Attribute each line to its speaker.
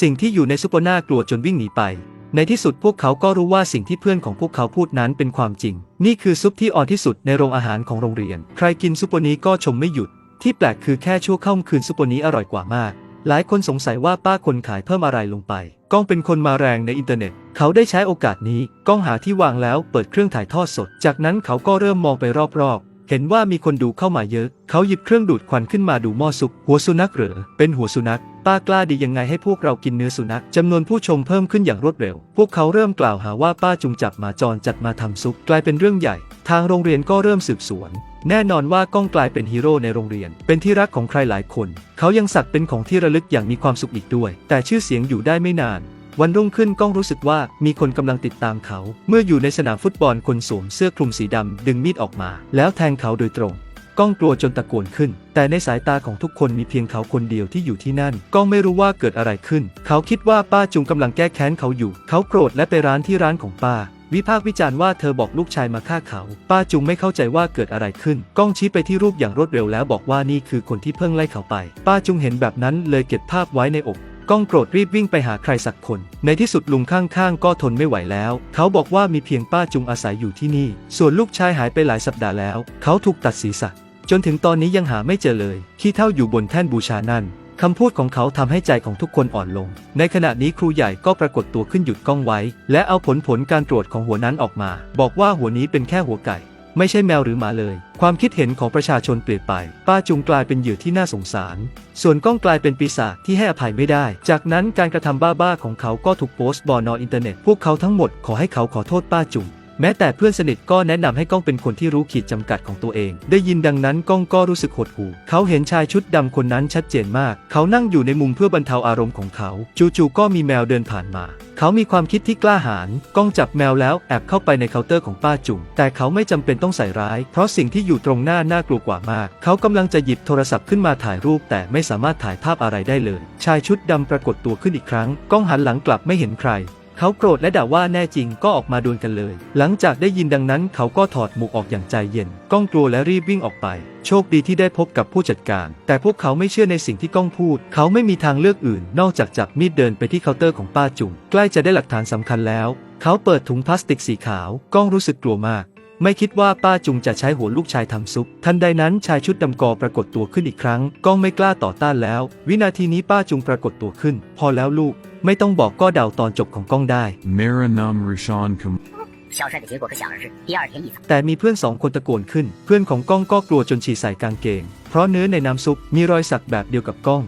Speaker 1: สิ่งที่อยู่ในซุปเปอร์น่ากลัวจนวิ่งหนีไป ในที่สุดพวกเขาก็รู้ว่าสิ่งที่เพื่อนของพวกเขาพูดนั้นเป็นความจริง นี่คือซุปที่อ่อนที่สุดในโรงอาหารของโรงเรียน ใครกินซุปเปอร์นี้ก็ชมไม่หยุด ที่แปลกคือแค่ชั่วค่ำคืนซุปเปอร์นี้อร่อยกว่ามาก หลายคนสงสัยว่าป้าคนขายเพิ่มอะไรลงไป ก้องเป็นคนมาแรงในอินเทอร์เน็ต เขาได้ใช้โอกาสนี้ ก้องหาที่วางแล้วเปิดเครื่องถ่ายทอดสด จากนั้นเขาก็เริ่มมองไปรอบๆ เห็นว่ามีคนดูเข้ามาเยอะ เขาหยิบเครื่องดูดควันขึ้นมาดูหม้อซุป หัวสุนัขเหรอ เป็นหัวสุนัข ป้ากล้าดียังไงให้พวกเรากินเนื้อสุนัข จำนวนผู้ชมเพิ่มขึ้นอย่างรวดเร็ว พวกเขาเริ่มกล่าวหาว่าป้าจุงจับมาจรจัดมาทำซุป กลายเป็นเรื่องใหญ่ ทางโรงเรียนก็เริ่มสืบสวน แน่นอนว่าก้องกลายเป็นฮีโร่ในโรงเรียน เป็นที่รักของใครหลายคน เขายังสักเป็นของที่ระลึกอย่างมีความสุขอีกด้วย แต่ชื่อเสียงอยู่ได้ไม่นาน วันรุ่งขึ้นก้องรู้สึกว่ามีคนกำลังติดตามเขา เมื่ออยู่ในสนามฟุตบอลคนสวมเสื้อคลุมสีดำดึงมีดออกมา แล้วแทงเขาโดยตรงก้องกลัวจนตะโกนขึ้น แต่ในสายตาของทุกคนมีเพียงเขาคนเดียวที่อยู่ที่นั่น ก้องไม่รู้ว่าเกิดอะไรขึ้น เขาคิดว่าป้าจุงกำลังแก้แค้นเขาอยู่ เขาโกรธและไปร้านที่ร้านของป้า วิพากษ์วิจารณ์ว่าเธอบอกลูกชายมาฆ่าเขา ป้าจุงไม่เข้าใจว่าเกิดอะไรขึ้น ก้องชี้ไปที่รูปอย่างรวดเร็วแล้วบอกว่านี่คือคนที่เพิ่งไล่เขาไป ป้าจุงเห็นแบบนั้นเลยเก็บภาพไว้ในอก ก้องโกรธรีบวิ่งไปหาใครสักคน ในที่สุดลุงข้างๆ ก็ทนไม่ไหวแล้ว เขาบอกว่ามีเพียงป้าจุงอาศัยอยู่ที่นี่ ส่วนลูกชายหายไปหลายสัปดาห์แล้ว เขาถูกตัดศีรษะ จนถึงตอนนี้ยังหาไม่เจอเลย ขี้เท่าอยู่บนแท่นบูชานั่นคำพูดของเขาทำให้ใจของทุกคนอ่อนลง ในขณะนี้ครูใหญ่ก็ปรากฏตัวขึ้นหยุดกล้องไว้ และเอาผลผลการตรวจของหัวนั้นออกมา บอกว่าหัวนี้เป็นแค่หัวไก่ ไม่ใช่แมวหรือหมาเลย ความคิดเห็นของประชาชนเปลี่ยนไป ป้าจุงกลายเป็นเหยื่อที่น่าสงสาร ส่วนก้องกลายเป็นปีศาจที่ให้อภัยไม่ได้ จากนั้นการกระทำบ้าๆของเขาก็ถูกโพสต์บนอินเทอร์เน็ต พวกเขาทั้งหมดขอให้เขาขอโทษป้าจุง แม้แต่เพื่อนสนิทก็แนะนำให้ก้องเป็นคนที่รู้ขีดจำกัดของตัวเอง ได้ยินดังนั้นก้องก็รู้สึกหดหู่เขาเห็นชายชุดดำคนนั้นชัดเจนมาก เขานั่งอยู่ในมุมเพื่อบรรเทาอารมณ์ของเขา จู่ๆก็มีแมวเดินผ่านมา เขามีความคิดที่กล้าหาญก้องจับแมวแล้วแอบเข้าไปในเคาน์เตอร์ของป้าจุ๋มแต่เขาไม่จำเป็นต้องใส่ร้าย เพราะสิ่งที่อยู่ตรงหน้าน่ากลัวกว่ามาก เขากำลังจะหยิบโทรศัพท์ขึ้นมาถ่ายรูป แต่ไม่สามารถถ่ายภาพอะไรได้เลย ชายชุดดำปรากฏตัวขึ้นอีกครั้ง ก้องหันหลังกลับไม่เห็นใคร เขาโกรธและด่าว่าแน่จริงก็ออกมาดวลกันเลย หลังจากได้ยินดังนั้นเขาก็ถอดหมวกออกอย่างใจเย็น ก้องกลัวและรีบวิ่งออกไป โชคดีที่ได้พบกับผู้จัดการ แต่พวกเขาไม่เชื่อในสิ่งที่ก้องพูด เขาไม่มีทางเลือกอื่น นอกจากจับมีดเดินไปที่เคาน์เตอร์ของป้าจุงใกล้จะได้หลักฐานสำคัญแล้ว เขาเปิดถุงพลาสติกสีขาว ก้องรู้สึกกลัวมาก ไม่คิดว่าป้าจุงจะใช้หัวลูกชายทำซุป ทันใดนั้นชายชุดดำกอปรากฏตัวขึ้นอีกครั้ง ก้องไม่กล้าต่อต้านแล้ว วินาทีนี้ป้าจุงปรากฏตัวขึ้น พอแล้วลูก ไม่ต้องบอกก็เดาตอนจบของก้องได้แต่มีเพื่อนสองคนตะโกนขึ้น เพื่อนของก้องก็กลัวจนฉี่ใส่กางเกง เพราะเนื้อในน้ำซุปมีรอยสักแบบเดียวกับก้อง